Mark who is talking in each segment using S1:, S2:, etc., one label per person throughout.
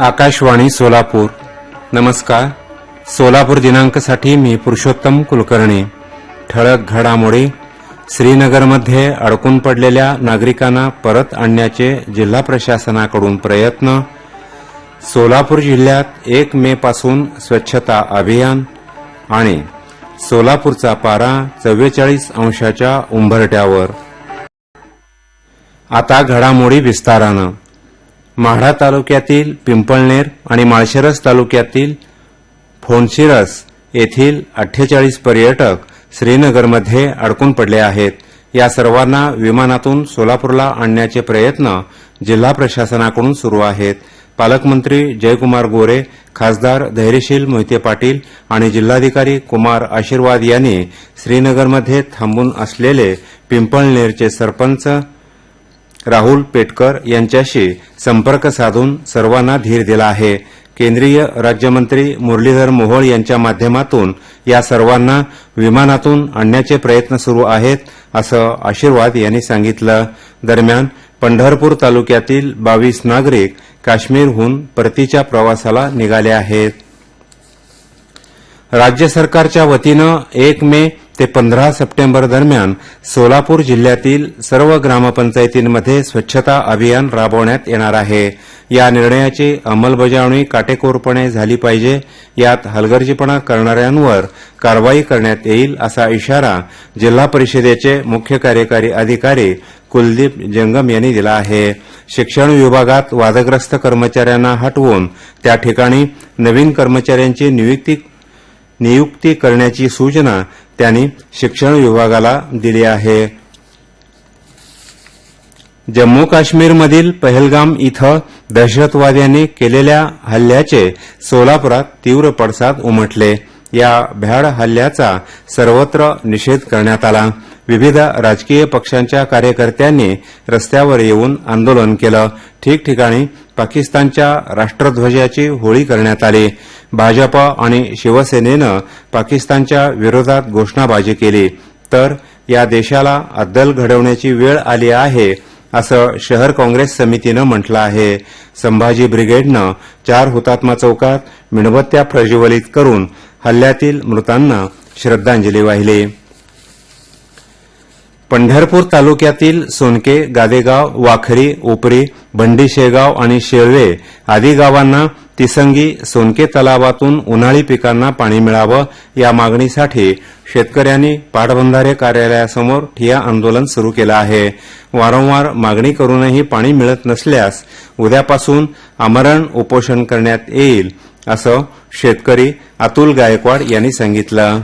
S1: आकाशवाणी सोलापूर. नमस्कार. सोलापूर दिनांकसाठी मी पुरुषोत्तम कुलकर्णी. ठळक घडामोडी श्रीनगरमध्ये अडकून पडलेल्या नागरिकांना परत आणण्याचे जिल्हा प्रशासनाकडून प्रयत्न. सोलापूर जिल्ह्यात एक मे पासून स्वच्छता अभियान आणि सोलापूरचा पारा चव्वेचाळीस अंशाच्या उंबरट्यावर आता घडामोडी विस्तारानं. माढा तालुक्यातील पिंपळनेर आणि माळशिरस तालुक्यातील फोनशिरस येथील अठ्ठेचाळीस पर्यटक श्रीनगरमध्ये अडकून पडले आहेत. या सर्वांना विमानातून सोलापूरला आणण्याचे प्रयत्न जिल्हा प्रशासनाकडून सुरू आहेत. पालकमंत्री जयकुमार गोरे खासदार धैर्यशील मोहिते पाटील आणि जिल्हाधिकारी कुमार आशीर्वाद यांनी श्रीनगरमध्ये थांबून असलेले पिंपळनेरचे सरपंच राहुल पेटकर यांच्याशी संपर्क साधून सर्वांना धीर दिला आहे. केंद्रीय राज्यमंत्री मुरलीधर मोहोळ यांच्या माध्यमातून या सर्वांना विमानातून आणण्याचे प्रयत्न सुरू आहेत असं आशीर्वाद यांनी सांगितलं. दरम्यान पंढरपूर तालुक्यातील बावीस नागरिक काश्मीरहून परतीच्या प्रवासाला निघाले आहेत. राज्य सरकारच्या वतीनं एक मे ते पंधरा सप्टेंबर दरम्यान सोलापूर जिल्ह्यातील सर्व ग्रामपंचायतींमध्ये स्वच्छता अभियान राबवण्यात येणार आहे. या निर्णयाची अंमलबजावणी काटेकोरपणे झाली पाहिजे. यात हलगर्जीपणा करणाऱ्यांवर कारवाई करण्यात येईल असा इशारा जिल्हा परिषदेचे मुख्य कार्यकारी अधिकारी कुलदीप जंगम यांनी दिला आहे. शिक्षण विभागात वादग्रस्त कर्मचाऱ्यांना हटवून त्या ठिकाणी नवीन कर्मचाऱ्यांची नियुक्ती नियुक्ती करण्याची सूचना त्यांनी शिक्षण विभागाला दिली आहे. जम्मू काश्मीरमधील पहलगाम इथं दहशतवाद्यांनी केलेल्या हल्ल्याचे सोलापुरात तीव्र पडसाद उमटले. या भ्याड हल्ल्याचा सर्वत्र निषेध करण्यात आला. विविध राजकीय पक्षांच्या कार्यकर्त्यांनी रस्त्यावर येऊन आंदोलन केलं. ठिकठिकाणी पाकिस्तानच्या राष्ट्रध्वजाची होळी करण्यात आली. भाजप आणि शिवसेनेनं पाकिस्तानच्या विरोधात घोषणाबाजी केली. तर या देशाला अद्दल घडवण्याची वेळ आली आहे असं शहर काँग्रेस समितीनं म्हटलं आहे. संभाजी ब्रिगेडनं चार हुतात्मा चौकात मेणबत्त्या प्रज्वलित करून हल्ल्यातील मृतांना श्रद्धांजली वाहिली. पंढरपूर तालुक्यातील सोनके गादेगाव वाखरी उपरी भंडी शेगाव आणि शेळवे आदी गावांना तिसंगी सोनके तलावातून उन्हाळी पिकांना पाणी मिळावं या मागणीसाठी शेतकऱ्यांनी पाटबंधारे कार्यालयासमोर ठिया आंदोलन सुरू केलं आहे. वारंवार मागणी करूनही पाणी मिळत नसल्यास उद्यापासून आमरण उपोषण करण्यात येईल असं शेतकरी अतुल गायकवाड यांनी सांगितलं.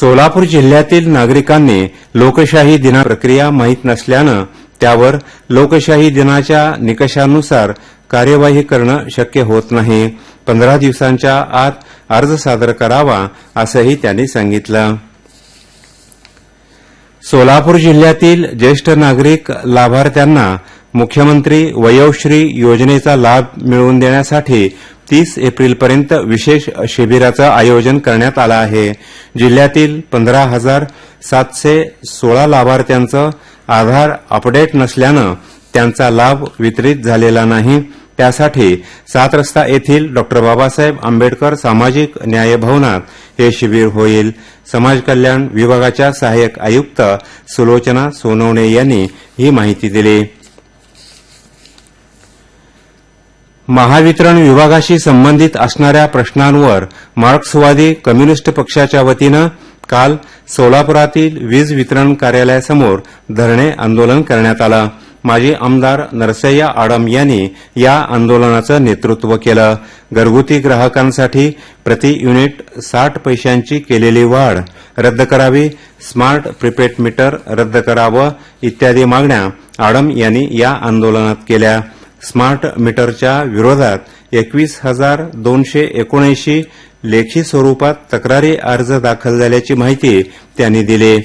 S1: सोलापूर जिल्ह्यातील नागरिकांनी लोकशाही दिना प्रक्रिया माहीत नसल्यानं त्यावर लोकशाही दिनाच्या निकषानुसार कार्यवाही करणं शक्य होत नाही. पंधरा दिवसांच्या आत अर्ज सादर करावा असंही त्यांनी सांगितलं. सोलापूर जिल्ह्यातील ज्येष्ठ नागरिक लाभार्थ्यांना मुख्यमंत्री वयोश्री योजनेचा लाभ मिळवून देण्यासाठी तीस एप्रिलपर्यंत विशेष शिबिराचं आयोजन करण्यात आलं आहे. जिल्ह्यातील पंधरा हजार सातशे सोळा लाभार्थ्यांचं आधार अपडेट नसल्यानं त्यांचा लाभ वितरित झालेला नाही. त्यासाठी सात रस्ता येथील डॉ. बाबासाहेब आंबेडकर सामाजिक न्याय भवनात हे शिबिर होईल. समाज कल्याण विभागाच्या सहाय्यक आयुक्त सुलोचना सोनवणे यांनी ही माहिती दिली. महावितरण विभागाशी संबंधित असणाऱ्या प्रश्नांवर मार्क्सवादी कम्युनिस्ट पक्षाच्या वतीनं काल सोलापुरातील वीज वितरण कार्यालयासमोर धरणे आंदोलन करण्यात आलं. माजी आमदार नरसय्या आडम यांनी या आंदोलनाचं नेतृत्व केलं. घरगुती ग्राहकांसाठी प्रति युनिट साठ पैशांची केलेली वाढ रद्द करावी स्मार्ट प्रिपेड मीटर रद्द करावं इत्यादी मागण्या आडम यांनी या आंदोलनात केल्या. स्मार्ट मीटरच्या विरोधात एकवीस हजार दोनशे एकोणऐंशी लेखी स्वरूपात तक्रारी अर्ज दाखल झाल्याची माहिती त्यांनी दिली.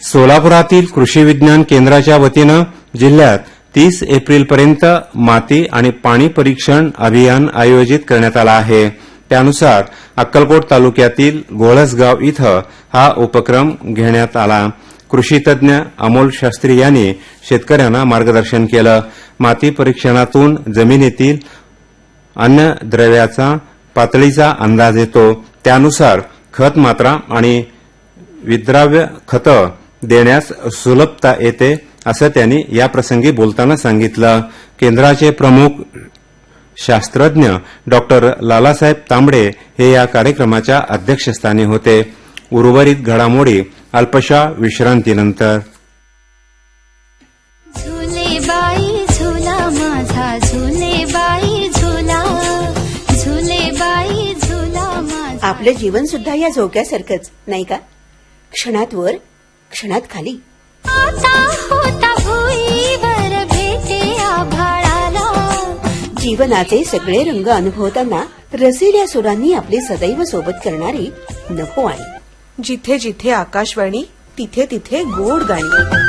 S1: सोलापुरातील कृषी विज्ञान केंद्राच्या वतीनं जिल्ह्यात तीस एप्रिलपर्यंत माती आणि पाणी परीक्षण अभियान आयोजित करण्यात आलं आहे. त्यानुसार अक्कलकोट तालुक्यातील घोळसगाव इथं हा उपक्रम घेण्यात आला. कृषीतज्ञ अमोल शास्त्री यांनी शेतकऱ्यांना मार्गदर्शन केलं. माती परीक्षणातून जमिनीतील अन्नद्रव्याचा पातळीचा अंदाज येतो. त्यानुसार खत मात्रा आणि विद्राव्य खतं देण्यास सुलभता येते असं त्यांनी याप्रसंगी बोलताना सांगितलं. केंद्राचे प्रमुख शास्त्रज्ञ डॉक्टर लालासाहेब तांबडे हे या कार्यक्रमाच्या अध्यक्षस्थानी होते. उर्वरित घडामोडी अल्पशा विश्रांतीनंतर.
S2: झुले बाई झुला माझा झुले बाई झुला. झुले बाई झुला माझा.
S3: आपलं जीवन सुद्धा या झोक्यासारखंच नाही का? क्षणात वर क्षणात खाली.
S2: आता होता भुईवर भेटे आभाळाला.
S3: जीवनाचे सगळे रंग अनुभवताना रसिल्या सुरांनी आपली सदैव सोबत करणारी नको आणि
S4: जिथे जिथे आकाशवाणी तिथे तिथे गोड गाणी.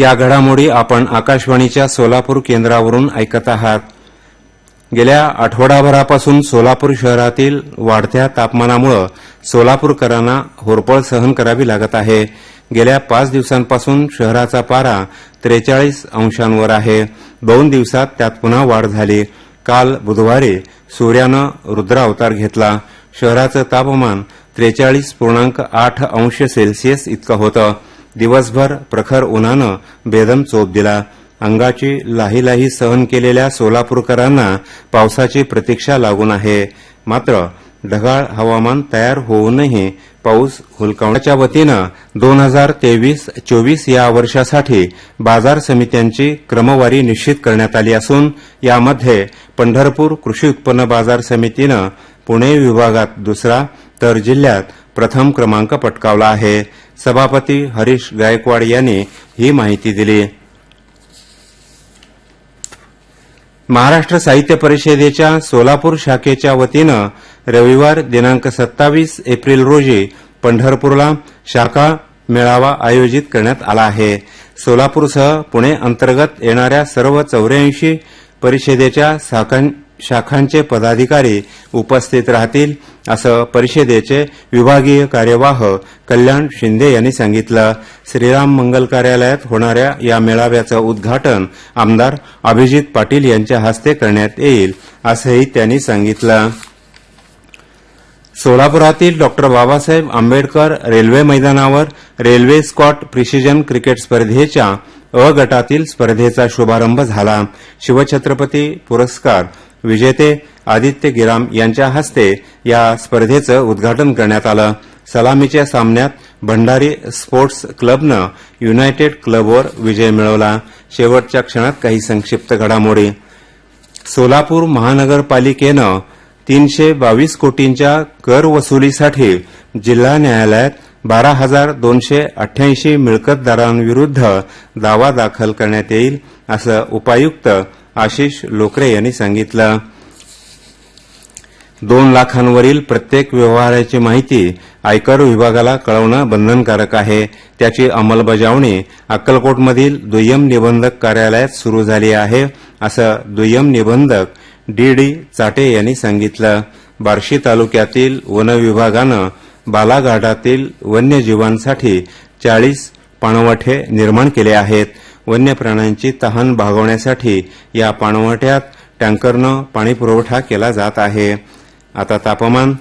S1: या घडामोडी आपण आकाशवाणीच्या सोलापूर केंद्रावरून ऐकत आहात. गेल्या आठवडाभरापासून सोलापूर शहरातील वाढत्या तापमानामुळे सोलापूरकरांना होरपळ सहन करावी लागत आहे. गेल्या पाच दिवसांपासून शहराचा पारा त्रेचाळीस अंशांवर आहे. दोन दिवसात त्यात पुन्हा वाढ झाली. काल बुधवारी सूर्यानं रुद्रावतार घेतला. शहराचं तापमान त्रेचाळीस पूर्णांक आठ अंश सेल्सिअस इतकं होतं. दिवसभर प्रखर उन्हानं बेदम चोप दिला. अंगाची लाही लाही सहन केलेल्या सोलापूरकरांना पावसाची प्रतीक्षा लागून आहे. मात्र ढगाळ हवामान तयार होऊनही पाऊस हुलकावण्याच्या वतीनं दोन हजार तेवीस चोवीस या वर्षासाठी बाजार समित्यांची क्रमवारी निश्चित करण्यात आली असून यामध्ये पंढरपूर कृषी उत्पन्न बाजार समितीनं पुणे विभागात दुसरा तर जिल्ह्यात प्रथम क्रमांक पटकावला आहे. सभापती हरीश गायकवाड यांनी ही माहिती दिली. महाराष्ट्र साहित्य परिषदेच्या सोलापूर शाखेच्या वतीनं रविवार दिनांक सत्तावीस एप्रिल रोजी पंढरपूरला शाखा मेळावा आयोजित करण्यात आला आहे. सोलापूरसह पुणे अंतर्गत येणाऱ्या सर्व चौऱ्याऐंशी परिषदेच्या शाखां- शाखांचे पदाधिकारी उपस्थित राहतील असं परिषदेचे विभागीय कार्यवाह कल्याण शिंदे यांनी सांगितलं. श्रीराम मंगल कार्यालयात होणाऱ्या या मेळाव्याचं उद्घाटन आमदार अभिजित पाटील यांच्या हस्ते करण्यात येईल असंही त्यांनी सांगितलं. सोलापुरातील डॉक्टर बाबासाहेब आंबेडकर रेल्वे मैदानावर रेल्वे स्कॉट प्रिसिजन क्रिकेट स्पर्धेच्या अ गटातील स्पर्धेचा शुभारंभ झाला. शिवछत्रपती पुरस्कार विजेते आदित्य गिराम यांच्या हस्ते या स्पर्धेचं उद्घाटन करण्यात आलं. सलामीच्या सामन्यात भंडारी स्पोर्ट्स क्लबनं युनायटेड क्लबवर विजय मिळवला. शेवटच्या क्षणात काही संक्षिप्त घडामोडी. सोलापूर महानगरपालिकेनं तीनशे बावीस कोटींच्या कर वसुलीसाठी जिल्हा न्यायालयात बारा हजार दोनशे अठ्ठ्याऐंशी मिळकतदारांविरुद्ध दावा दाखल करण्यात येईल असं उपायुक्त आशिष लोकरे यांनी सांगितलं. दोन लाखांवरील प्रत्येक व्यवहाराची माहिती आयकर विभागाला कळवणं बंधनकारक आहे. त्याची अंमलबजावणी अक्कलकोटमधील दुय्यम निबंधक कार्यालयात सुरू झाली आहे असं दुय्यम निबंधक डी डी चाटे यांनी सांगितलं. बार्शी तालुक्यातील वन विभागानं बालाघाटातील वन्यजीवांसाठी चाळीस पाणवठे निर्माण केले आहेत. वन्य प्राण्यांची तहान भागवण्यासाठी या पाणवट्यात टँकरनं पाणीपुरवठा केला जात आहे. आता तापमान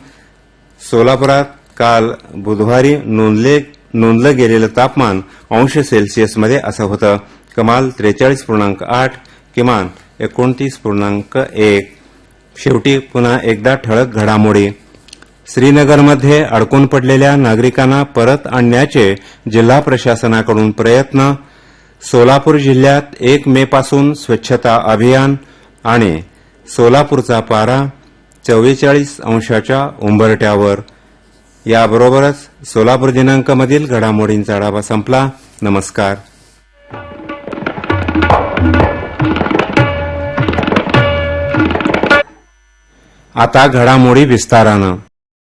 S1: सोलापुरात काल बुधवारी नोंदले नोंदलं गेलेलं तापमान अंश सेल्सिअसमध्ये असं होतं. कमाल त्रेचाळीस पूर्णांक आठ किमान एकोणतीस पूर्णांक एक. शेवटी पुन्हा एकदा ठळक घडामोडी. श्रीनगरमध्ये अडकून पडलेल्या नागरिकांना परत आणण्याचे जिल्हा प्रशासनाकडून प्रयत्न सोलापूर जिल्ह्यात एक मे पासून स्वच्छता अभियान आणि सोलापूरचा पारा चव्वेचाळीस अंशाच्या उंबरट्यावर याबरोबरच सोलापूर दिनांकमधील घडामोडींचा आढावा संपला. नमस्कार. आता घडामोडी विस्तारानं.